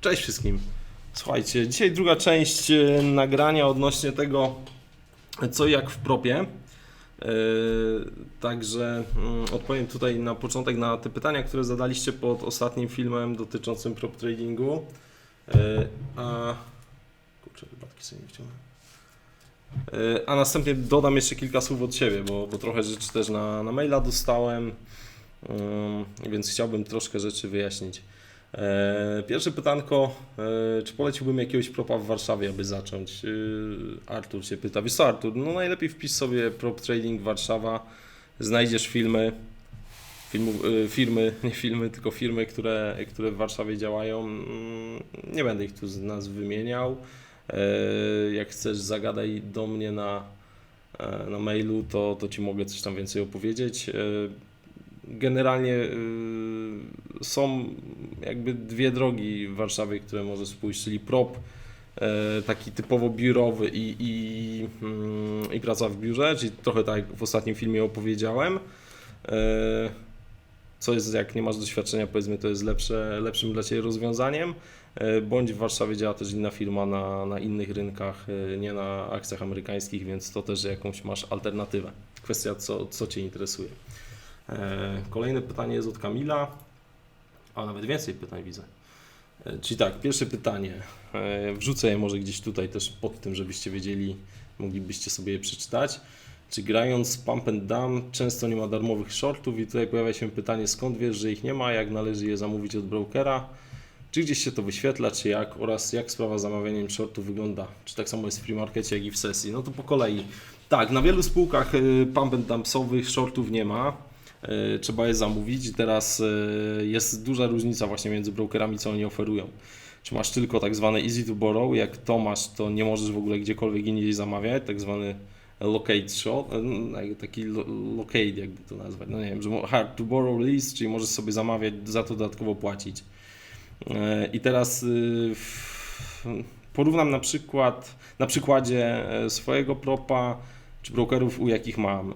Cześć wszystkim. Słuchajcie, dzisiaj druga część e, nagrania odnośnie tego, co i jak w propie. E, Także mm, odpowiem tutaj na początek na te pytania, które zadaliście pod ostatnim filmem dotyczącym prop tradingu. E, A kurczę, wypadki sobie nie chciałem. A następnie dodam jeszcze kilka słów od siebie, bo, bo trochę rzeczy też na, na maila dostałem, ym, więc chciałbym troszkę rzeczy wyjaśnić. E, Pierwsze pytanko, e, czy poleciłbym jakiegoś propa w Warszawie, aby zacząć? E, Artur się pyta. Wiesz co Artur, no najlepiej wpisz sobie prop trading Warszawa, znajdziesz filmy, filmu, firmy, nie filmy, tylko firmy, które, które w Warszawie działają. Mm, Nie będę ich tu z nas wymieniał. Jak chcesz, zagadaj do mnie na, na mailu, to, to Ci mogę coś tam więcej opowiedzieć. Generalnie y, są jakby dwie drogi w Warszawie, które możesz pójść, czyli prop e, taki typowo biurowy i, i, mm, i praca w biurze, czyli trochę tak jak w ostatnim filmie opowiedziałem. E, Co jest, jak nie masz doświadczenia, powiedzmy, to jest lepsze, lepszym dla Ciebie rozwiązaniem. Bądź w Warszawie działa też inna firma na, na innych rynkach, nie na akcjach amerykańskich, więc to też jakąś masz alternatywę. Kwestia, co, co Cię interesuje. E, Kolejne pytanie jest od Kamila, a nawet więcej pytań widzę. E, Czyli tak, pierwsze pytanie. E, Wrzucę je może gdzieś tutaj też pod tym, żebyście wiedzieli, moglibyście sobie je przeczytać. Czy grając Pump and Dump często nie ma darmowych shortów? I tutaj pojawia się pytanie, skąd wiesz, że ich nie ma, jak należy je zamówić od brokera? Czy gdzieś się to wyświetla, czy jak? Oraz jak sprawa z zamawianiem shortów wygląda? Czy tak samo jest w free jak i w sesji? No to po kolei. Tak, na wielu spółkach y, pump and dumpsowych shortów nie ma. Y, Trzeba je zamówić. Teraz y, jest duża różnica właśnie między brokerami, co oni oferują. Czy masz tylko tak zwane easy to borrow, jak to masz, to nie możesz w ogóle gdziekolwiek indziej zamawiać, tak zwany locate short, y, taki lo- locate jakby to nazwać, no nie wiem, że hard to borrow list, czyli możesz sobie zamawiać, za to dodatkowo płacić. E, I teraz y, porównam na przykład, na przykładzie e, swojego propa, czy brokerów, u jakich mam.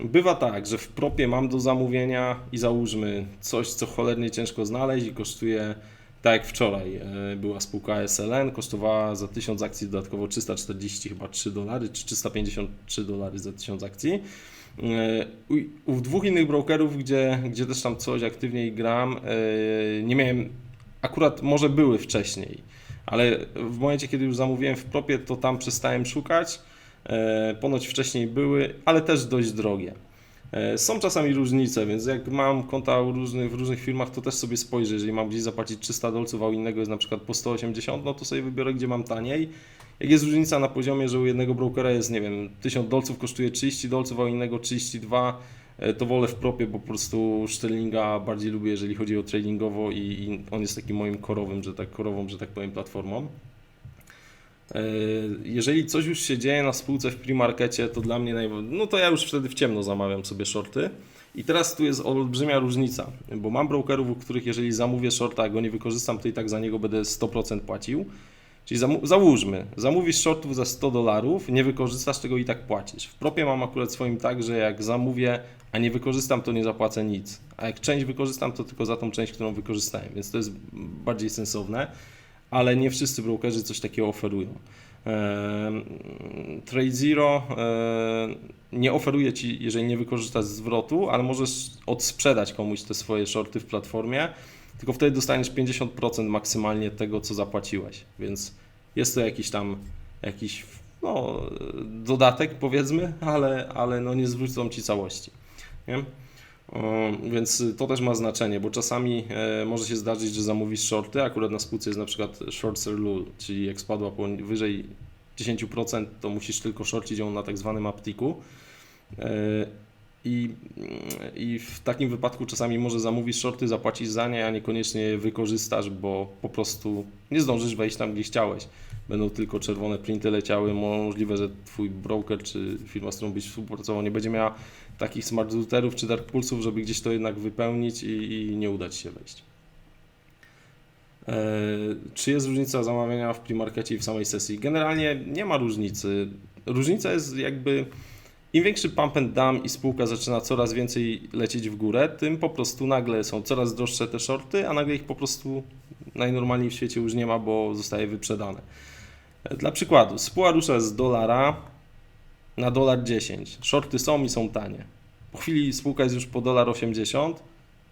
Bywa tak, że w propie mam do zamówienia i załóżmy coś, co cholernie ciężko znaleźć i kosztuje, tak jak wczoraj, e, była spółka SLN, kosztowała za 1000 akcji dodatkowo 340 chyba 3 dolary, czy 353 dolary za 1000 akcji. E, U, u dwóch innych brokerów, gdzie, gdzie też tam coś aktywniej gram, e, nie miałem, akurat może były wcześniej, ale w momencie, kiedy już zamówiłem w propie, to tam przestałem szukać. E, Ponoć wcześniej były, ale też dość drogie. E, Są czasami różnice, więc jak mam konta różnych, w różnych firmach, to też sobie spojrzę. Jeżeli mam gdzieś zapłacić 300 dolców, a u innego jest na przykład po 180, no to sobie wybiorę, gdzie mam taniej. Jak jest różnica na poziomie, że u jednego brokera jest, nie wiem, 1000 dolców kosztuje 30 dolców, a u innego 32, e, to wolę w propie, bo po prostu Sterlinga bardziej lubię, jeżeli chodzi o tradingowo i, i on jest takim moim korowym, że tak korową, że tak powiem, platformą. E, Jeżeli coś już się dzieje na spółce w pre-markecie, to dla mnie naj... no to ja już wtedy w ciemno zamawiam sobie shorty. I teraz tu jest olbrzymia różnica, bo mam brokerów, u których jeżeli zamówię shorta, a go nie wykorzystam, to i tak za niego będę 100% płacił. Czyli załóżmy, zamówisz shortów za 100 dolarów, nie wykorzystasz tego i tak płacisz. W propie mam akurat swoim tak, że jak zamówię, a nie wykorzystam, to nie zapłacę nic. A jak część wykorzystam, to tylko za tą część, którą wykorzystałem, więc to jest bardziej sensowne ale nie wszyscy brokerzy coś takiego oferują. Trade Zero nie oferuje Ci, jeżeli nie wykorzystasz zwrotu, ale możesz odsprzedać komuś te swoje shorty w platformie, tylko wtedy dostaniesz 50% maksymalnie tego, co zapłaciłeś, więc jest to jakiś tam jakiś no, dodatek powiedzmy, ale, ale no nie zwrócą Ci całości. Nie? Więc to też ma znaczenie, bo czasami e, może się zdarzyć, że zamówisz shorty, akurat na spółce jest na przykład short sell rule, czyli jak spadła powyżej 10%, to musisz tylko shorcić ją na tak zwanym aptiku. I, I w takim wypadku czasami może zamówisz shorty, zapłacisz za nie, a niekoniecznie je wykorzystasz, bo po prostu nie zdążysz wejść tam, gdzie chciałeś. Będą tylko czerwone printy leciały. Możliwe, że twój broker czy firma, z którą byś współpracował, nie będzie miała takich smart routerów czy dark pulsów, żeby gdzieś to jednak wypełnić i, i nie udać się wejść. E, Czy jest różnica zamawiania w pre-markecie i w samej sesji? Generalnie nie ma różnicy. Różnica jest jakby im większy pump and dump i spółka zaczyna coraz więcej lecieć w górę, tym po prostu nagle są coraz droższe te shorty, a nagle ich po prostu najnormalniej w świecie już nie ma, bo zostaje wyprzedane. Dla przykładu, spółka rusza z dolara na dolar 10. Shorty są i są tanie. Po chwili spółka jest już po dolar 80,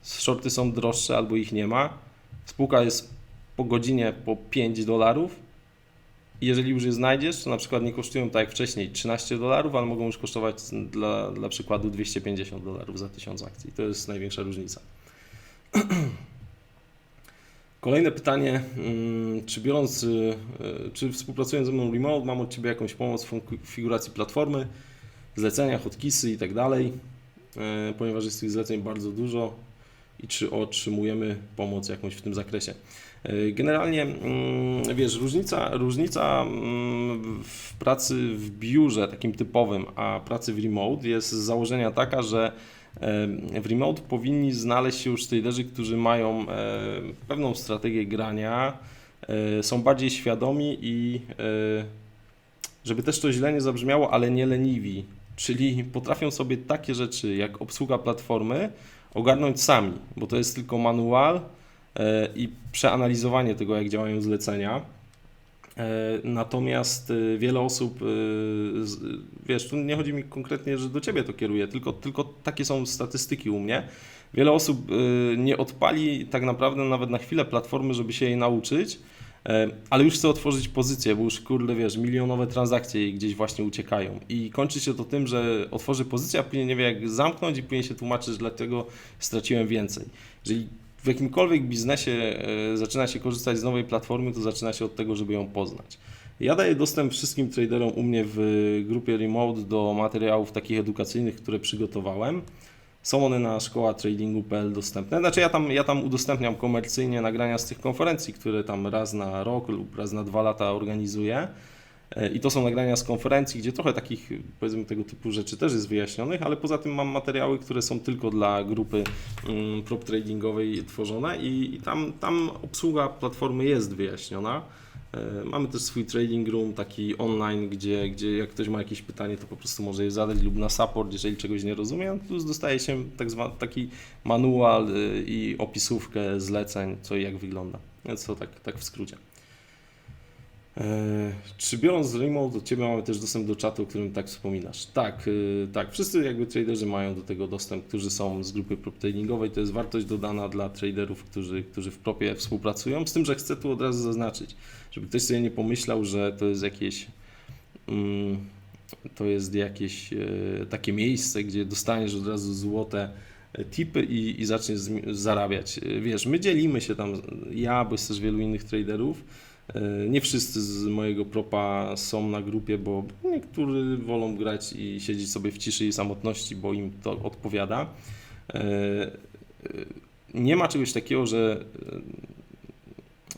shorty są droższe albo ich nie ma. Spółka jest po godzinie po 5 dolarów. Jeżeli już je znajdziesz, to na przykład nie kosztują tak jak wcześniej 13 dolarów, ale mogą już kosztować dla, dla przykładu 250 dolarów za 1000 akcji. To jest największa różnica. Kolejne pytanie, mm, czy biorąc, y, y, czy współpracując ze mną remote, mam od Ciebie jakąś pomoc w konfiguracji platformy, zlecenia, hotkisy i tak dalej, y, ponieważ jest tych zleceń bardzo dużo i czy otrzymujemy pomoc jakąś w tym zakresie. Generalnie, mm, wiesz, różnica, różnica mm, w pracy w biurze takim typowym, a pracy w remote jest z założenia taka, że w remote powinni znaleźć się już traderzy, którzy mają pewną strategię grania, e, są bardziej świadomi i e, żeby też to źle nie zabrzmiało, ale nie leniwi, czyli potrafią sobie takie rzeczy jak obsługa platformy ogarnąć sami, bo to jest tylko manual i przeanalizowanie tego, jak działają zlecenia. E, Natomiast e, wiele osób, e, wiesz, tu nie chodzi mi konkretnie, że do ciebie to kieruję, tylko, tylko takie są statystyki u mnie. Wiele osób e, nie odpali tak naprawdę nawet na chwilę platformy, żeby się jej nauczyć, e, ale już chce otworzyć pozycję, bo już kurde, wiesz, milionowe transakcje jej gdzieś właśnie uciekają. I kończy się to tym, że otworzy pozycję, a później nie wie jak zamknąć i później się tłumaczy, że dlatego straciłem więcej. Jeżeli w jakimkolwiek biznesie e, zaczyna się korzystać z nowej platformy, to zaczyna się od tego, żeby ją poznać. Ja daję dostęp wszystkim traderom u mnie w grupie Remote do materiałów takich edukacyjnych, które przygotowałem. Są one na szkołatradingu.pl dostępne. Znaczy ja tam, ja tam udostępniam komercyjnie nagrania z tych konferencji, które tam raz na rok lub raz na dwa lata organizuję. E, I to są nagrania z konferencji, gdzie trochę takich, powiedzmy, tego typu rzeczy też jest wyjaśnionych, ale poza tym mam materiały, które są tylko dla grupy mm, prop tradingowej tworzone i, i tam, tam obsługa platformy jest wyjaśniona. E, Mamy też swój trading room taki online, gdzie, gdzie jak ktoś ma jakieś pytanie, to po prostu może je zadać lub na support, jeżeli czegoś nie rozumie. Plus dostaje się tak zwa, taki manual y, i opisówkę zleceń, co i jak wygląda. Więc to tak, tak w skrócie. E, Czy biorąc remote do Ciebie mamy też dostęp do czatu, o którym tak wspominasz? Tak, y, tak. Wszyscy jakby traderzy mają do tego dostęp, którzy są z grupy prop tradingowej. To jest wartość dodana dla traderów, którzy, którzy w propie współpracują. Z tym, że chcę tu od razu zaznaczyć, żeby ktoś sobie nie pomyślał, że to jest jakieś mm, to jest jakieś e, takie miejsce, gdzie dostaniesz od razu złote e, tipy i, i zaczniesz zarabiać. E, Wiesz, my dzielimy się tam, ja, bo jest też wielu innych traderów. E, Nie wszyscy z mojego propa są na grupie, bo niektórzy wolą grać i siedzieć sobie w ciszy i samotności, bo im to odpowiada. E, e, Nie ma czegoś takiego, że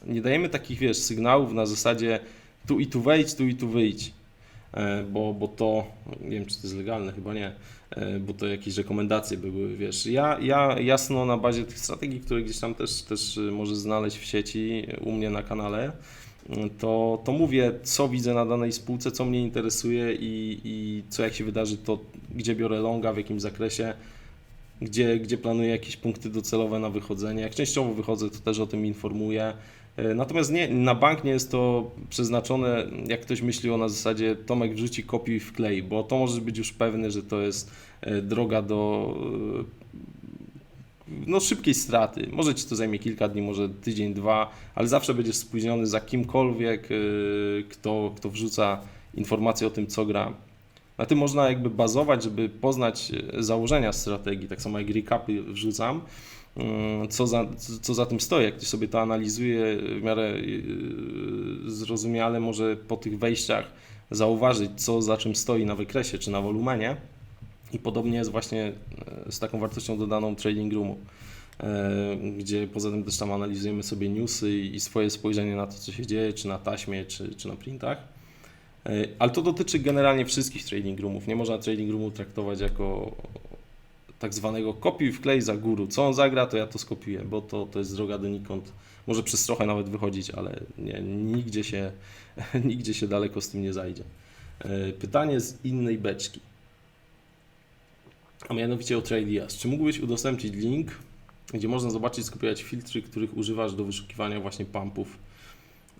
nie dajemy takich, wiesz, sygnałów na zasadzie tu i tu wejdź, tu i tu wyjdź, bo, bo to, nie wiem czy to jest legalne, chyba nie, e, bo to jakieś rekomendacje były, wiesz, ja, ja jasno na bazie tych strategii, które gdzieś tam też, też możesz znaleźć w sieci, u mnie na kanale, to, to mówię, co widzę na danej spółce, co mnie interesuje i, i co jak się wydarzy, to gdzie biorę longa, w jakim zakresie, gdzie, gdzie planuję jakieś punkty docelowe na wychodzenie. Jak częściowo wychodzę, to też o tym informuję. E, Natomiast nie, na bank nie jest to przeznaczone, jak ktoś myśli na zasadzie Tomek wrzuci kopiuj wklej, bo to możesz być już pewny, że to jest e, droga do e, no, szybkiej straty. Może ci to zajmie kilka dni, może tydzień, dwa, ale zawsze będziesz spóźniony za kimkolwiek, kto, kto wrzuca informacje o tym, co gra. Na tym można jakby bazować, żeby poznać założenia strategii, tak samo jak recapy wrzucam, co za, co za tym stoi. Jak ktoś sobie to analizuje w miarę e, zrozumiale, może po tych wejściach zauważyć, co za czym stoi na wykresie czy na wolumenie. I podobnie jest właśnie e, z taką wartością dodaną trading roomu, e, gdzie poza tym też tam analizujemy sobie newsy i swoje spojrzenie na to, co się dzieje, czy na taśmie, czy, czy na printach. E, Ale to dotyczy generalnie wszystkich trading roomów. Nie można trading roomu traktować jako tak zwanego kopiuj wklej za guru. Co on zagra, to ja to skopiuję, bo to, to jest droga donikąd. Może przez trochę nawet wychodzić, ale nie, nigdzie, się, nigdzie się daleko z tym nie zajdzie. E, Pytanie z innej beczki. A mianowicie o TradeIAS. Czy mógłbyś udostępnić link gdzie można zobaczyć, skopiować filtry, których używasz do wyszukiwania właśnie pumpów.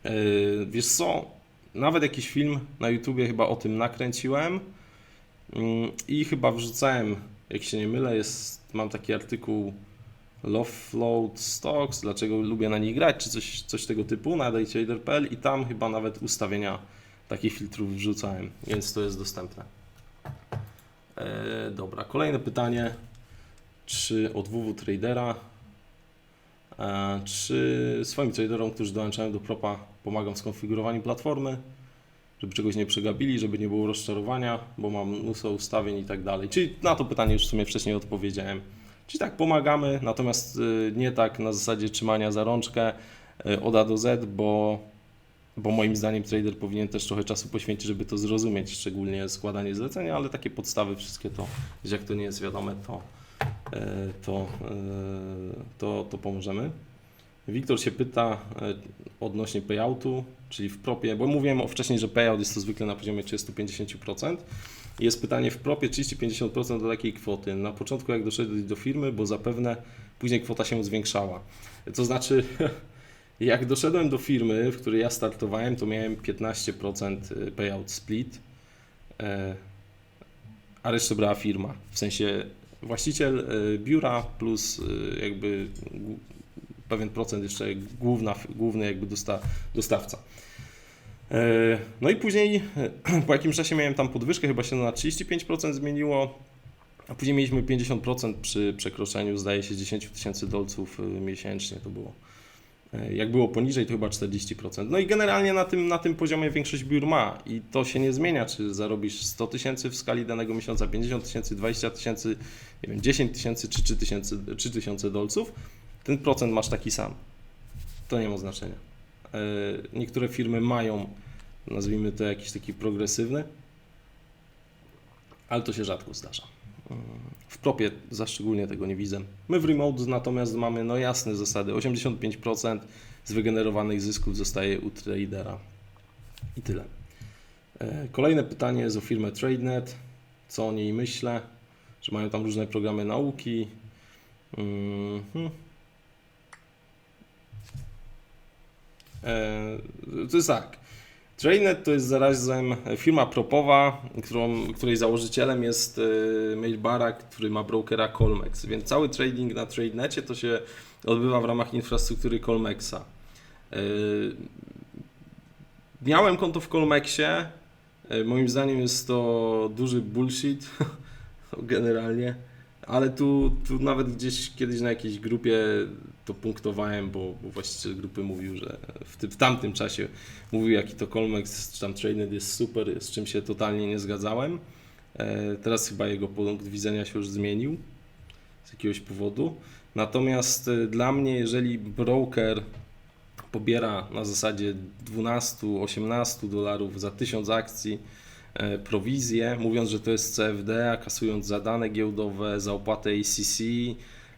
Yy, Wiesz co, nawet jakiś film na YouTubie chyba o tym nakręciłem mm, i chyba wrzucałem, jak się nie mylę, jest, mam taki artykuł Love Float Stocks, dlaczego lubię na nich grać, czy coś, coś tego typu na daytrader.pl i tam chyba nawet ustawienia takich filtrów wrzucałem, więc to jest dostępne. E, dobra, kolejne pytanie. Czy od WW Tradera, e, czy swoim traderom, którzy dołączają do propa, pomagam w skonfigurowaniu platformy, żeby czegoś nie przegapili, żeby nie było rozczarowania, bo mam mnóstwo ustawień i tak dalej. Czyli na to pytanie już w sumie wcześniej odpowiedziałem. Czyli tak, pomagamy, natomiast y, nie tak na zasadzie trzymania za rączkę y, od A do Z, bo, bo moim zdaniem trader powinien też trochę czasu poświęcić, żeby to zrozumieć, szczególnie składanie zlecenia, ale takie podstawy wszystkie to, jak to nie jest wiadome, to, y, to, to, to pomożemy. Wiktor się pyta y, odnośnie payoutu, czyli w propie, bo mówiłem wcześniej, że payout jest to zwykle na poziomie 30-50%. Jest pytanie w propie 30-50% do takiej kwoty. Na początku jak doszedłeś do firmy, bo zapewne później kwota się zwiększała. To znaczy, jak doszedłem do firmy, w której ja startowałem, to miałem 15% payout split, e, a resztę brała firma. W sensie właściciel e, biura plus e, jakby pewien procent jeszcze główna, główny jakby dosta, dostawca. E, No i później e, po jakimś czasie miałem tam podwyżkę, chyba się na 35% zmieniło, a później mieliśmy 50% przy przekroczeniu, zdaje się, 10 tysięcy dolców e, miesięcznie to było. Jak było poniżej, to chyba 40%. No i generalnie na tym, na tym poziomie większość biur ma i to się nie zmienia, czy zarobisz 100 tysięcy w skali danego miesiąca, 50 tysięcy, 20 tysięcy, nie wiem, 10 tysięcy czy 3 tysiące, 3 tysiące dolców, ten procent masz taki sam. To nie ma znaczenia. E, Niektóre firmy mają, nazwijmy to jakiś taki progresywny, ale to się rzadko zdarza. Mm, W propie za szczególnie tego nie widzę. My w remote natomiast mamy no jasne zasady. 85% z wygenerowanych zysków zostaje u tradera. I tyle. E, Kolejne pytanie jest o firmę TradeNet. Co o niej myślę? Że mają tam różne programy nauki. Mhm. To jest tak. TradeNet to jest zarazem firma propowa, którą, której założycielem jest e, Mail Barak, który ma brokera Colmex, więc cały trading na TradeNecie to się odbywa w ramach infrastruktury Colmexa. E, Miałem konto w Colmexie. E, Moim zdaniem jest to duży bullshit generalnie, ale tu, tu nawet gdzieś kiedyś na jakiejś grupie to punktowałem, bo, bo właściciel grupy mówił, że w, tym, w tamtym czasie mówił, jaki to Colmex czy tam Trained jest super, z czym się totalnie nie zgadzałem. E, Teraz chyba jego punkt widzenia się już zmienił z jakiegoś powodu. Natomiast e, dla mnie, jeżeli broker pobiera na zasadzie 12-18 dolarów za 1000 akcji prowizję, mówiąc, że to jest CFD, a kasując za dane giełdowe, za opłatę ACC,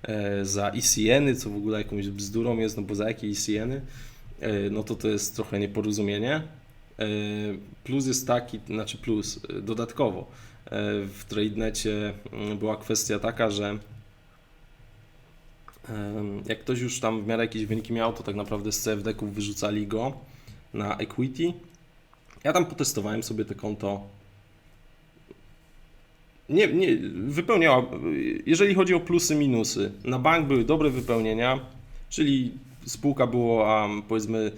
e, za ECN-y, co w ogóle jakąś bzdurą jest, no bo za jakie ECN-y, e, no to to jest trochę nieporozumienie. E, Plus jest taki, znaczy plus, e, dodatkowo e, w TradeNecie mm, była kwestia taka, że jak ktoś już tam w miarę jakieś wyniki miał, to tak naprawdę z CFD-ków wyrzucali go na equity. Ja tam potestowałem sobie to konto. Nie, nie, wypełniała, jeżeli chodzi o plusy, minusy, na bank były dobre wypełnienia, czyli spółka była powiedzmy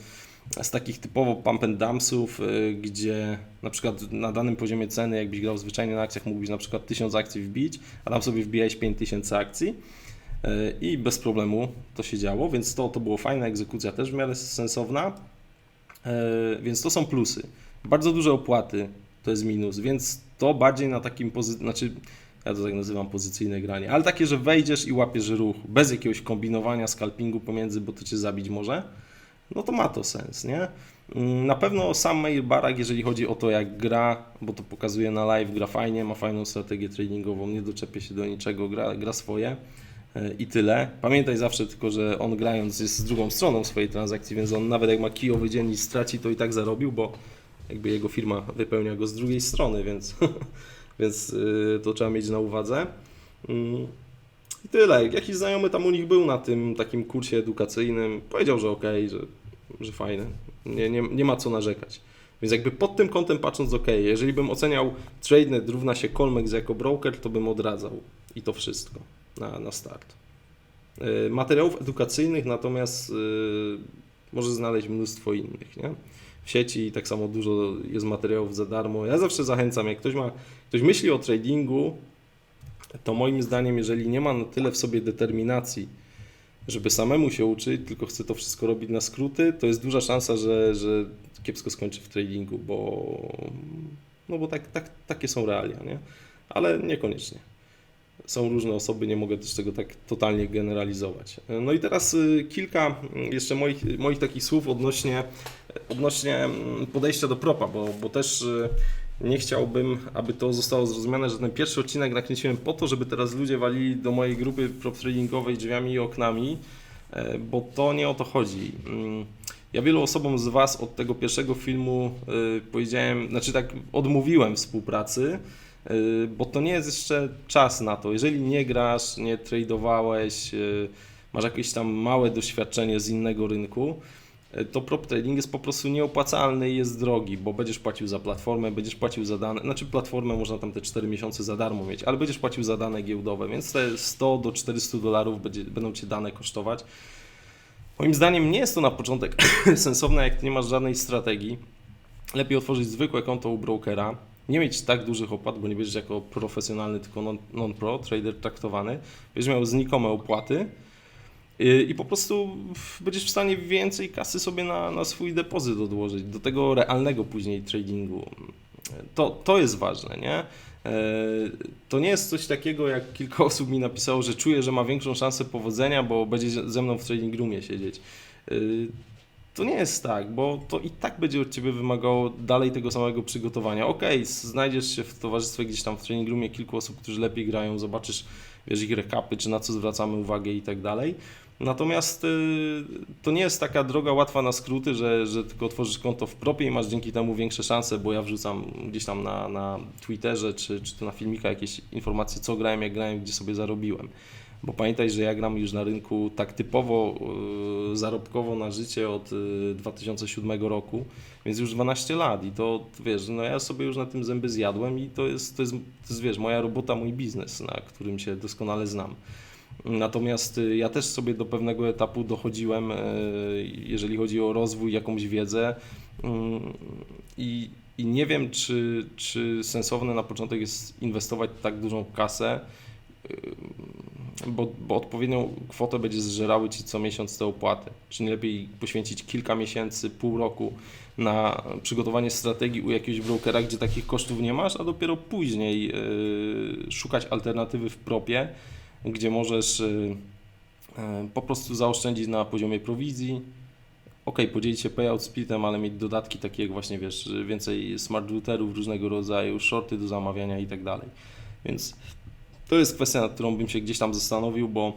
z takich typowo pump and dumpsów, y, gdzie na przykład na danym poziomie ceny, jakbyś grał zwyczajnie na akcjach, mógłbyś na przykład 1000 akcji wbić, a tam sobie wbijałeś 5000 akcji y, i bez problemu to się działo, więc to, to było fajne, egzekucja też w miarę sensowna, y, więc to są plusy. Bardzo duże opłaty to jest minus, więc to bardziej na takim pozycji, znaczy ja to tak nazywam pozycyjne granie, ale takie, że wejdziesz i łapiesz ruch bez jakiegoś kombinowania, scalpingu pomiędzy, bo to cię zabić może, no to ma to sens, nie? Mm, Na pewno sam Meir Barak, jeżeli chodzi o to, jak gra, bo to pokazuje na live, gra fajnie, ma fajną strategię treningową, nie doczepia się do niczego, gra, gra swoje e, i tyle. Pamiętaj zawsze tylko, że on grając jest z drugą stroną swojej transakcji, więc on nawet jak ma kijowy dzień i straci, to i tak zarobił, bo jakby jego firma wypełnia go z drugiej strony, więc, więc y, to trzeba mieć na uwadze. Mm. I tyle. Jakiś znajomy tam u nich był na tym takim kursie edukacyjnym, powiedział, że okej, że, że fajne. Nie, nie, nie ma co narzekać. Więc jakby pod tym kątem patrząc, ok, jeżeli bym oceniał TradeNet równa się Colmex jako broker, to bym odradzał i to wszystko na, na start. Yy, Materiałów edukacyjnych natomiast yy, może znaleźć mnóstwo innych, nie? W sieci i tak samo dużo jest materiałów za darmo. Ja zawsze zachęcam, jak ktoś ma, ktoś myśli o tradingu, to moim zdaniem, jeżeli nie ma na tyle w sobie determinacji, żeby samemu się uczyć, tylko chce to wszystko robić na skróty, to jest duża szansa, że, że kiepsko skończy w tradingu, bo, no bo tak, tak, takie są realia, nie? Ale niekoniecznie. Są różne osoby, nie mogę też tego tak totalnie generalizować. No i teraz y, kilka y, jeszcze moich, moich takich słów odnośnie, odnośnie mm, podejścia do propa, bo, bo też y, nie chciałbym, aby to zostało zrozumiane, że ten pierwszy odcinek nakręciłem po to, żeby teraz ludzie walili do mojej grupy prop tradingowej drzwiami i oknami, e, bo to nie o to chodzi. Mm, Ja wielu osobom z Was od tego pierwszego filmu y, powiedziałem, znaczy tak odmówiłem współpracy, y, bo to nie jest jeszcze czas na to. Jeżeli nie grasz, nie tradowałeś, masz jakieś tam małe doświadczenie z innego rynku, to prop trading jest po prostu nieopłacalny i jest drogi, bo będziesz płacił za platformę, będziesz płacił za dane, znaczy platformę można tam te 4 miesiące za darmo mieć, ale będziesz płacił za dane giełdowe, więc te 100 do 400 dolarów będzie, będą Cię dane kosztować. Moim zdaniem nie jest to na początek sensowne, jak nie masz żadnej strategii. Lepiej otworzyć zwykłe konto u brokera, nie mieć tak dużych opłat, bo nie będziesz jako profesjonalny, tylko non- non-pro, trader traktowany. Będziesz miał znikome opłaty i po prostu będziesz w stanie więcej kasy sobie na, na swój depozyt odłożyć, do tego realnego później tradingu. To, to jest ważne, nie? E, To nie jest coś takiego, jak kilka osób mi napisało, że czuje, że ma większą szansę powodzenia, bo będzie ze mną w trading roomie siedzieć. E, To nie jest tak, bo to i tak będzie od Ciebie wymagało dalej tego samego przygotowania. Okej, znajdziesz się w towarzystwie gdzieś tam w trading roomie kilku osób, którzy lepiej grają, zobaczysz wiesz, ich rekapy, czy na co zwracamy uwagę i tak dalej. Natomiast y, to nie jest taka droga łatwa na skróty, że, że tylko otworzysz konto w propie i masz dzięki temu większe szanse, bo ja wrzucam gdzieś tam na, na Twitterze czy, czy to na filmikach jakieś informacje, co grałem, jak grałem, gdzie sobie zarobiłem. Bo pamiętaj, że ja gram już na rynku tak typowo y, zarobkowo na życie od y, 2007 roku, więc już 12 lat i to wiesz, no ja sobie już na tym zęby zjadłem i to jest, to jest, to jest wiesz, moja robota, mój biznes, na którym się doskonale znam. Natomiast y, ja też sobie do pewnego etapu dochodziłem, y, jeżeli chodzi o rozwój, jakąś wiedzę mm, i, i nie wiem, czy, czy sensowne na początek jest inwestować tak dużą kasę, y, bo, bo odpowiednią kwotę będzie zżerały Ci co miesiąc te opłaty. Czy nie lepiej poświęcić kilka miesięcy, pół roku na przygotowanie strategii u jakiegoś brokera, gdzie takich kosztów nie masz, a dopiero później szukać alternatywy w propie, gdzie możesz y, y, po prostu zaoszczędzić na poziomie prowizji. Ok, podzielić się payout splitem, ale mieć dodatki takie jak właśnie wiesz, więcej smart routerów różnego rodzaju, shorty do zamawiania i tak dalej. Więc to jest kwestia, nad którą bym się gdzieś tam zastanowił, bo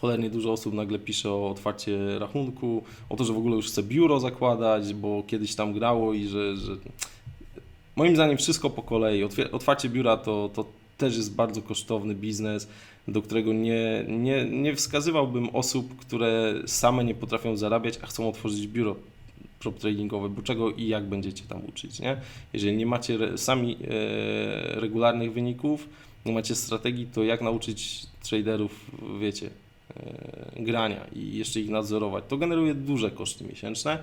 cholernie dużo osób nagle pisze o otwarcie rachunku, o to, że w ogóle już chce biuro zakładać, bo kiedyś tam grało i że, że... moim zdaniem wszystko po kolei. Otwarcie biura to, to też jest bardzo kosztowny biznes, do którego nie, nie, nie wskazywałbym osób, które same nie potrafią zarabiać, a chcą otworzyć biuro prop tradingowe, bo czego i jak będziecie tam uczyć, nie? Jeżeli nie macie sami e, regularnych wyników, nie macie strategii, to jak nauczyć traderów, wiecie, e, grania i jeszcze ich nadzorować? To generuje duże koszty miesięczne,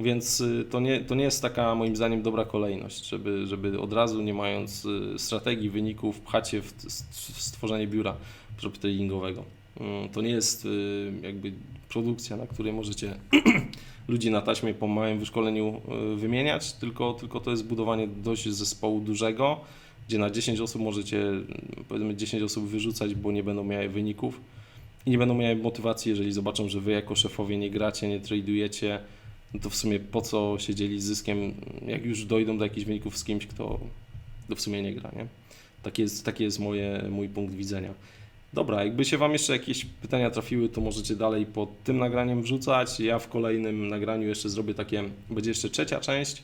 więc y, to nie, to nie jest taka moim zdaniem dobra kolejność, żeby, żeby od razu nie mając y, strategii, wyników pchać się w, w stworzenie biura prop tradingowego. Mm, To nie jest y, jakby produkcja, na której możecie ludzi na taśmie po małym wyszkoleniu wymieniać, tylko, tylko to jest budowanie dość zespołu dużego, gdzie na 10 osób możecie powiedzmy 10 osób wyrzucać, bo nie będą miały wyników i nie będą miały motywacji, jeżeli zobaczą, że wy jako szefowie nie gracie, nie tradujecie, no to w sumie po co się dzielić zyskiem, jak już dojdą do jakichś wyników z kimś, kto, w sumie nie gra, nie? Taki jest, taki jest moje, mój punkt widzenia. Dobra, jakby się Wam jeszcze jakieś pytania trafiły, to możecie dalej pod tym nagraniem wrzucać. Ja w kolejnym nagraniu jeszcze zrobię takie, będzie jeszcze trzecia część,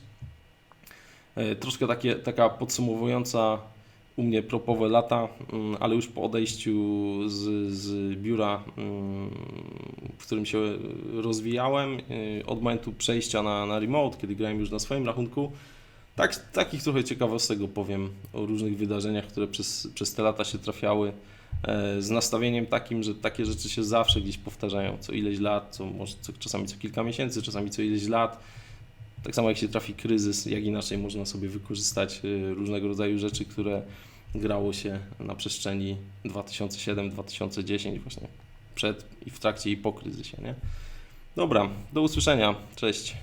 E, troszkę takie, taka podsumowująca u mnie propowe lata, mm, ale już po odejściu z, z biura, mm, w którym się rozwijałem, y, od momentu przejścia na, na remote, kiedy grałem już na swoim rachunku, tak, takich trochę ciekawostek opowiem o różnych wydarzeniach, które przez, przez te lata się trafiały, e, z nastawieniem takim, że takie rzeczy się zawsze gdzieś powtarzają, co ileś lat, co może co, czasami co kilka miesięcy, czasami co ileś lat. Tak samo jak się trafi kryzys, jak inaczej można sobie wykorzystać y, różnego rodzaju rzeczy, które grało się na przestrzeni 2007-2010 właśnie przed i w trakcie i po kryzysie, nie? Dobra, do usłyszenia. Cześć.